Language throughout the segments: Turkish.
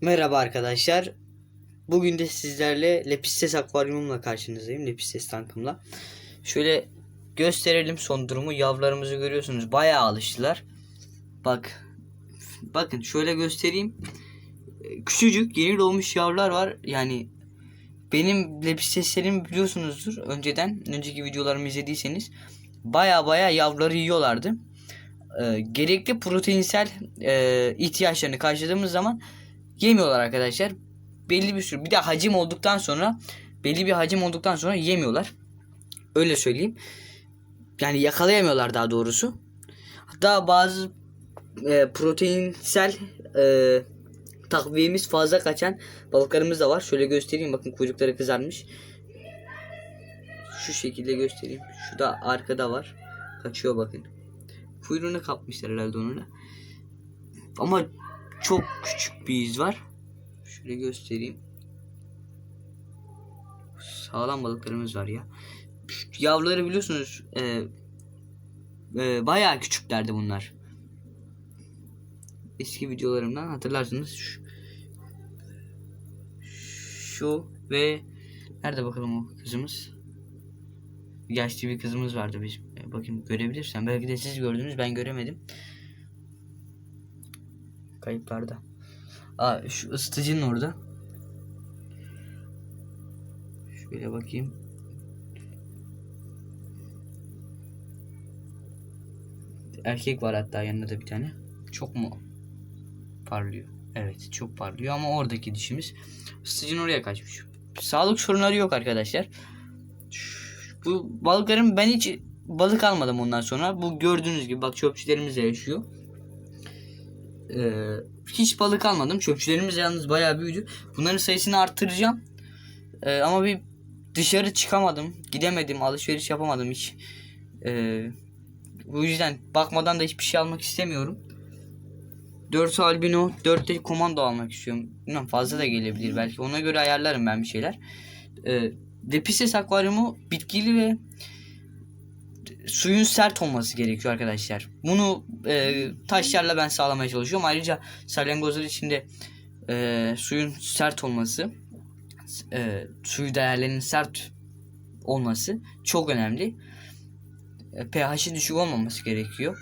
Merhaba arkadaşlar. Bugün de sizlerle Lepistes akvaryumumla karşınızdayım. Lepistes tankımla. Şöyle gösterelim son durumu. Yavrularımızı görüyorsunuz. Bayağı alıştılar. Bak. Bakın şöyle göstereyim. Küçücük yeni doğmuş yavrular var. Yani benim lepisteslerimi biliyorsunuzdur. Önceden önceki videolarımı izlediyseniz baya baya yavruları yiyorlardı. Ee, gerekli proteinsel e, ihtiyaçlarını karşıladığımız zaman yemiyorlar arkadaşlar. Belli bir sürü bir de hacim olduktan sonra belli bir hacim olduktan sonra yemiyorlar. Öyle söyleyeyim. Yani yakalayamıyorlar daha doğrusu. Hatta bazı e, proteinsel e, takviyemiz fazla kaçan balıklarımız da var. Şöyle göstereyim bakın kuyrukları kızarmış. Şu şekilde göstereyim. Şu da arkada var. Kaçıyor bakın. Kuyruğunu kapmışlar herhalde onunla. Ama çok küçük bir iz var. Şöyle göstereyim. Sağlam balıklarımız var ya. Yavruları biliyorsunuz e, e, bayağı küçüklerdi bunlar. Eski videolarımdan hatırlarsınız. Şu, şu ve nerede bakalım o kızımız? Yaşlı bir kızımız vardı bizim. E, bakayım görebilirsen. Belki de siz gördünüz ben göremedim. Kayıplarda. Aa şu ısıtıcının orada. Şöyle bakayım. Erkek var hatta yanında da bir tane. Çok mu parlıyor? Evet çok parlıyor ama oradaki dişimiz ısıtıcının oraya kaçmış. Sağlık sorunları yok arkadaşlar. Bu balıkların ben hiç balık almadım ondan sonra. Bu gördüğünüz gibi bak çöpçülerimiz yaşıyor. Ee, hiç balık almadım. Çöpçülerimiz yalnız bayağı büyüdü. Bunların sayısını arttıracağım. Ee, ama bir dışarı çıkamadım. Gidemedim. Alışveriş yapamadım hiç. Ee, bu yüzden bakmadan da hiçbir şey almak istemiyorum. 4 albino, 4 de komando almak istiyorum. Bilmem fazla da gelebilir belki. Ona göre ayarlarım ben bir şeyler. Ee, Lepistes akvaryumu bitkili ve suyun sert olması gerekiyor arkadaşlar. Bunu e, taşlarla ben sağlamaya çalışıyorum. Ayrıca salyangozlar için de e, suyun sert olması, e, suyu değerlerinin sert olması çok önemli. E, pH'i düşük olmaması gerekiyor.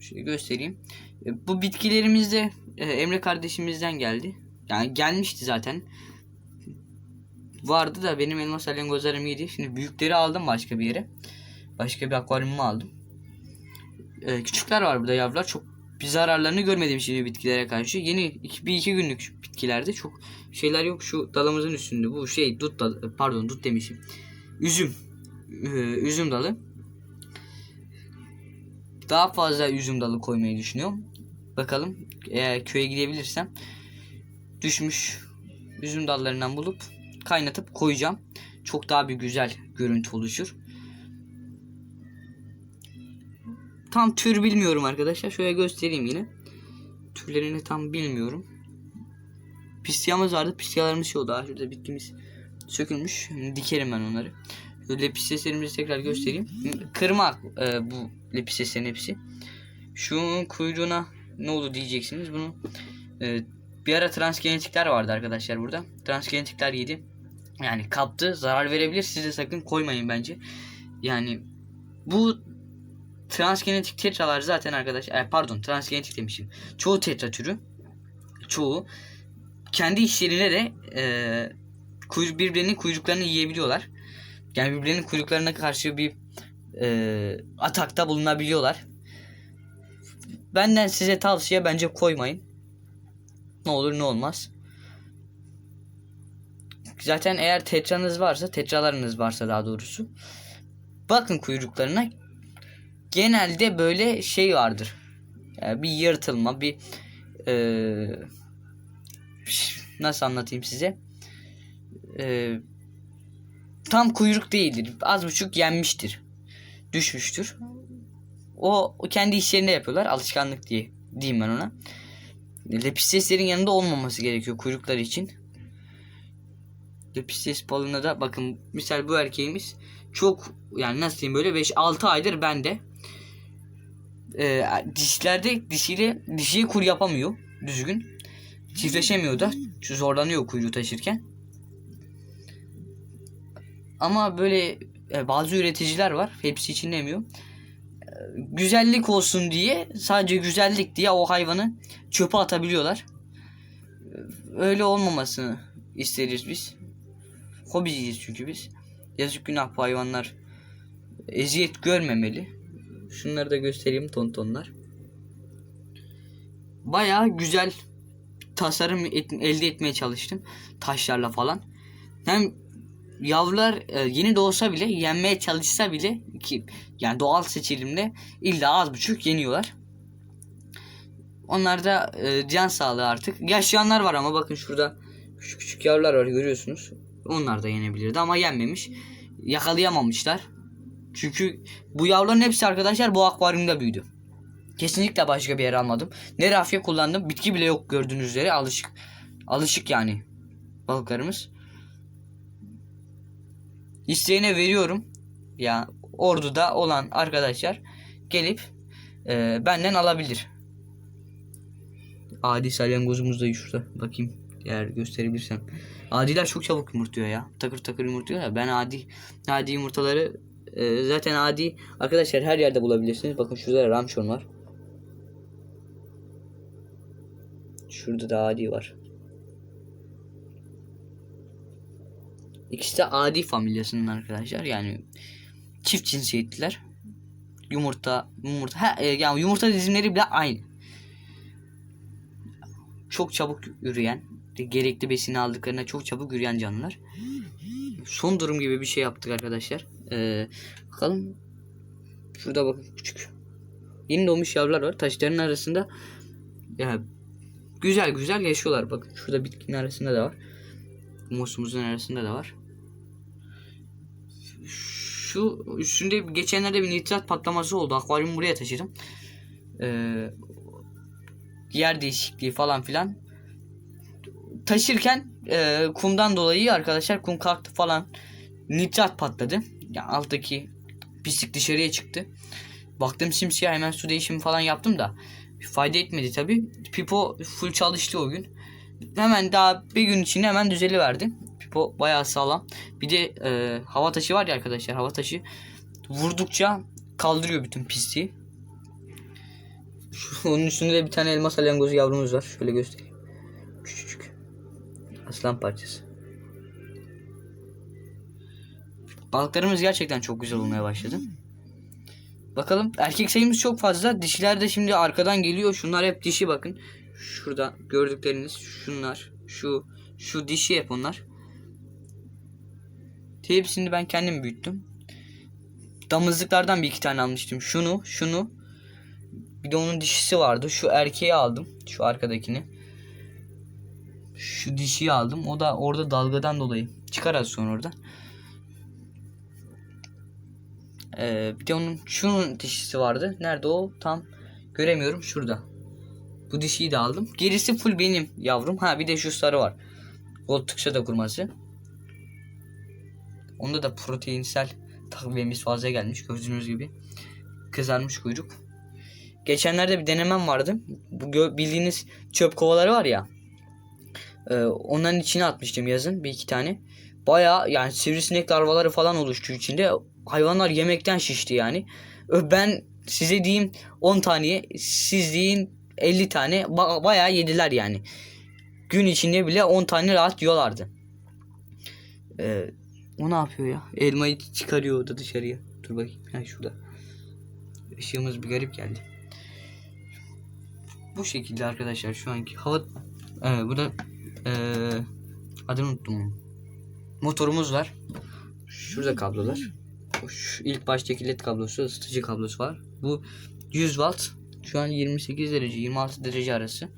Şöyle göstereyim. E, bu bitkilerimiz de e, Emre kardeşimizden geldi. Yani gelmişti zaten. Vardı da benim elma salyangozlarım iyiydi. Şimdi büyükleri aldım başka bir yere. Başka bir akvaryumumu aldım. Ee, küçükler var burada yavrular. Çok bir zararlarını görmedim şimdi bitkilere karşı. Yeni iki, bir iki günlük bitkilerde çok şeyler yok. Şu dalımızın üstünde bu şey dut dalı pardon dut demişim. Üzüm. Ee, üzüm dalı. Daha fazla üzüm dalı koymayı düşünüyorum. Bakalım eğer köye gidebilirsem düşmüş üzüm dallarından bulup kaynatıp koyacağım. Çok daha bir güzel görüntü oluşur. Tam tür bilmiyorum arkadaşlar. Şöyle göstereyim yine. Türlerini tam bilmiyorum. Pistyamız vardı. Pisyalarımız şu daha şurada bitkimiz sökülmüş. Dikerim ben onları. Şöyle lepisteslerimizi tekrar göstereyim. Kırma e, bu lepisteslerin hepsi. Şunun kuyruğuna ne oldu diyeceksiniz. Bunu e, bir ara transgenetikler vardı arkadaşlar burada. Transgenetikler yedi. Yani kaptı. Zarar verebilir. Siz de sakın koymayın bence. Yani bu transgenetik tetralar zaten arkadaş e, pardon transgenetik demişim. Çoğu tetra türü çoğu kendi işlerine de e, kuyruk, birbirlerinin kuyruklarını yiyebiliyorlar. Yani birbirlerinin kuyruklarına karşı bir e, atakta bulunabiliyorlar. Benden size tavsiye bence koymayın. Ne olur ne olmaz. Zaten eğer tetranız varsa, tetralarınız varsa daha doğrusu. Bakın kuyruklarına genelde böyle şey vardır. Yani bir yırtılma, bir eee, nasıl anlatayım size? Eee, tam kuyruk değildir. Az buçuk yenmiştir. Düşmüştür. O, o kendi işlerinde yapıyorlar. Alışkanlık diye diyeyim ben ona. Lepisteslerin yanında olmaması gerekiyor kuyrukları için. Lepistes balığına da bakın misal bu erkeğimiz çok yani nasıl diyeyim böyle 5-6 aydır bende e, dişlerde dişiyle dişiye kur yapamıyor düzgün. çiftleşemiyor da zorlanıyor kuyruğu taşırken. Ama böyle e, bazı üreticiler var. Hepsi için demiyorum. E, Güzellik olsun diye sadece güzellik diye o hayvanı çöpe atabiliyorlar. E, Öyle olmamasını isteriz biz. Hobiciyiz çünkü biz. Yazık günah bu hayvanlar eziyet görmemeli. Şunları da göstereyim tontonlar. Baya güzel tasarım et- elde etmeye çalıştım. Taşlarla falan. Hem yavrular e, yeni doğsa bile yenmeye çalışsa bile ki yani doğal seçilimde illa az buçuk yeniyorlar. Onlar da e, can sağlığı artık. Yaşayanlar var ama bakın şurada küçük küçük yavrular var görüyorsunuz. Onlar da yenebilirdi ama yenmemiş. Yakalayamamışlar. Çünkü bu yavruların hepsi arkadaşlar bu akvaryumda büyüdü. Kesinlikle başka bir yer almadım. Ne rafya kullandım. Bitki bile yok gördüğünüz üzere. Alışık. Alışık yani. Balıklarımız. İsteğine veriyorum. Ya orduda olan arkadaşlar gelip e, benden alabilir. Adi salyangozumuz da şurada. Bakayım eğer gösterebilirsem. Adiler çok çabuk yumurtluyor ya. Takır takır yumurtluyor ya. Ben adi adi yumurtaları e, zaten adi arkadaşlar her yerde bulabilirsiniz. Bakın şurada ramşon var. Şurada da adi var. İkisi de adi familyasının arkadaşlar. Yani çift cinsiyetliler. Yumurta, yumurta, ha, e, yani yumurta dizimleri bile aynı. Çok çabuk yürüyen, gerekli besini aldıklarına çok çabuk yürüyen canlılar. Son durum gibi bir şey yaptık arkadaşlar. Ee, bakalım. Şurada bakın küçük. Yeni doğmuş yavrular var. Taşların arasında ya güzel güzel yaşıyorlar. Bakın şurada bitkinin arasında da var. Musumuzun arasında da var. Şu üstünde geçenlerde bir nitrat patlaması oldu. Akvaryumu buraya taşıdım. Ee, yer değişikliği falan filan. Taşırken e, kumdan dolayı arkadaşlar kum kalktı falan. Nitrat patladı. Ya alttaki pislik dışarıya çıktı. Baktım simsiyah hemen su değişimi falan yaptım da fayda etmedi tabi. Pipo full çalıştı o gün. Hemen daha bir gün içinde hemen düzeliverdi. Pipo bayağı sağlam. Bir de e, hava taşı var ya arkadaşlar hava taşı vurdukça kaldırıyor bütün pisliği. Onun üstünde de bir tane elma salyangozu yavrumuz var. Şöyle göstereyim. Aslan parçası. Balıklarımız gerçekten çok güzel olmaya başladı. Bakalım erkek sayımız çok fazla. Dişiler de şimdi arkadan geliyor. Şunlar hep dişi bakın. Şurada gördükleriniz şunlar. Şu şu dişi hep onlar. Hepsini ben kendim büyüttüm. Damızlıklardan bir iki tane almıştım. Şunu, şunu. Bir de onun dişisi vardı. Şu erkeği aldım. Şu arkadakini. Şu dişiyi aldım. O da orada dalgadan dolayı. Çıkar az sonra orada. Ee, bir de onun şunun dişisi vardı. Nerede o? Tam göremiyorum. Şurada. Bu dişiyi de aldım. Gerisi full benim yavrum. Ha bir de şu sarı var. Koltukça da kurması. Onda da proteinsel takviyemiz fazla gelmiş. Gördüğünüz gibi. Kızarmış kuyruk. Geçenlerde bir denemem vardı. Bu bildiğiniz çöp kovaları var ya. Ee, onların içine atmıştım yazın bir iki tane. Baya yani sivrisinek larvaları falan oluştu içinde. Hayvanlar yemekten şişti yani. Ben size diyeyim 10 taneye siz deyin 50 tane ba- bayağı yediler yani. Gün içinde bile 10 tane rahat yiyorlardı. Ee, o ne yapıyor ya? Elmayı çıkarıyor orada dışarıya. Dur bakayım. Ha şurada. Işığımız bir garip geldi. Bu şekilde arkadaşlar şu anki hava ee, bu ee, adını unuttum. Motorumuz var. Şurada kablolar. Şu ilk baştaki led kablosu, ısıtıcı kablosu var. Bu 100 watt. Şu an 28 derece, 26 derece arası.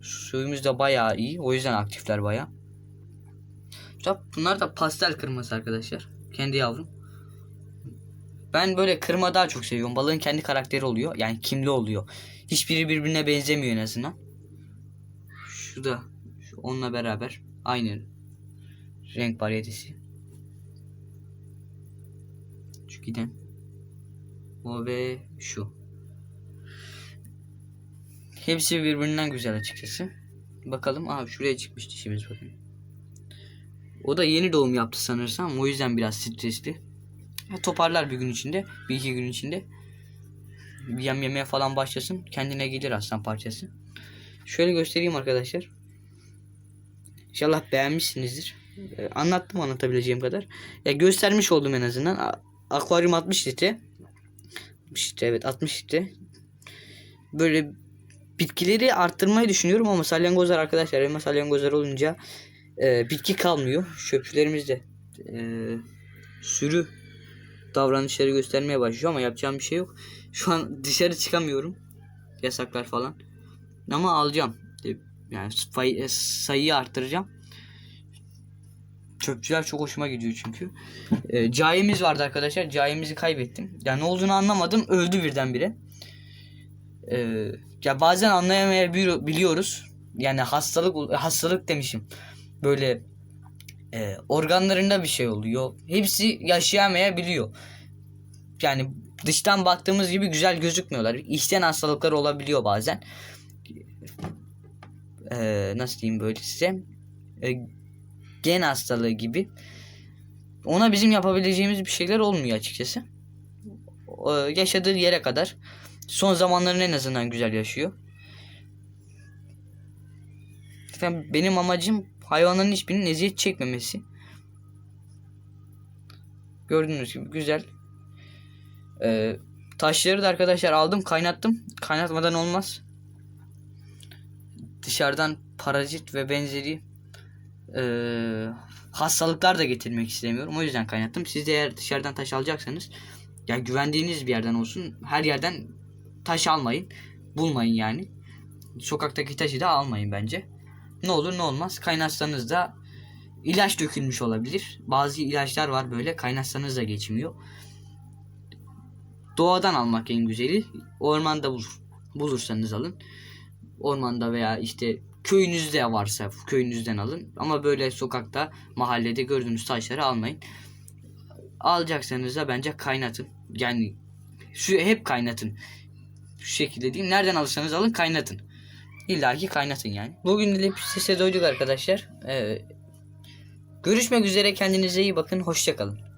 Suyumuz da bayağı iyi. O yüzden aktifler bayağı. İşte bunlar da pastel kırmızı arkadaşlar. Kendi yavrum. Ben böyle kırma daha çok seviyorum. Balığın kendi karakteri oluyor. Yani kimli oluyor. Hiçbiri birbirine benzemiyor en azından. Şu da onunla beraber aynı renk varyetesi. Şu giden. O ve şu. Hepsi birbirinden güzel açıkçası. Bakalım. Aa şuraya çıkmış dişimiz bakın. O da yeni doğum yaptı sanırsam. O yüzden biraz stresli. Ya toparlar bir gün içinde. Bir iki gün içinde. Yem yemeye falan başlasın. Kendine gelir aslan parçası. Şöyle göstereyim arkadaşlar. İnşallah beğenmişsinizdir. Ee, anlattım anlatabileceğim kadar. Ya göstermiş oldum en azından. Akvaryum 60 litre. 60 litre evet 60 litre. Böyle bitkileri arttırmayı düşünüyorum ama salyangozlar arkadaşlar elma salyangozlar olunca e, bitki kalmıyor. Çöpçülerimiz de e, sürü davranışları göstermeye başlıyor ama yapacağım bir şey yok. Şu an dışarı çıkamıyorum. Yasaklar falan. Ama alacağım. Yani e, sayıyı arttıracağım. Çöpçüler çok hoşuma gidiyor çünkü. E, cayemiz vardı arkadaşlar. Cayemizi kaybettim. Ya ne olduğunu anlamadım. Öldü birdenbire. E, ya bazen anlayamayabiliyoruz. Yani hastalık hastalık demişim. Böyle e, organlarında bir şey oluyor. Hepsi yaşayamayabiliyor. Yani dıştan baktığımız gibi güzel gözükmüyorlar. İçten hastalıklar olabiliyor bazen. E, nasıl diyeyim böyle size? E, gen hastalığı gibi. Ona bizim yapabileceğimiz bir şeyler olmuyor açıkçası. E, yaşadığı yere kadar. Son zamanlarını en azından güzel yaşıyor. Efendim benim amacım hayvanların hiçbirinin eziyet çekmemesi. Gördüğünüz gibi güzel. Ee, taşları da arkadaşlar aldım kaynattım. Kaynatmadan olmaz. Dışarıdan parazit ve benzeri ee, hastalıklar da getirmek istemiyorum. O yüzden kaynattım. Siz de eğer dışarıdan taş alacaksanız ya güvendiğiniz bir yerden olsun. Her yerden taş almayın. Bulmayın yani. Sokaktaki taşı da almayın bence. Ne olur ne olmaz kaynatsanız da ilaç dökülmüş olabilir. Bazı ilaçlar var böyle kaynatsanız da geçmiyor. Doğadan almak en güzeli. Ormanda bulur, bulursanız alın. Ormanda veya işte köyünüzde varsa köyünüzden alın. Ama böyle sokakta mahallede gördüğünüz taşları almayın. Alacaksanız da bence kaynatın. Yani şu hep kaynatın. Şu şekilde diyeyim. Nereden alırsanız alın kaynatın. İlla ki kaynatın yani. Bugün de sese doyduk arkadaşlar. Ee, görüşmek üzere kendinize iyi bakın. Hoşçakalın.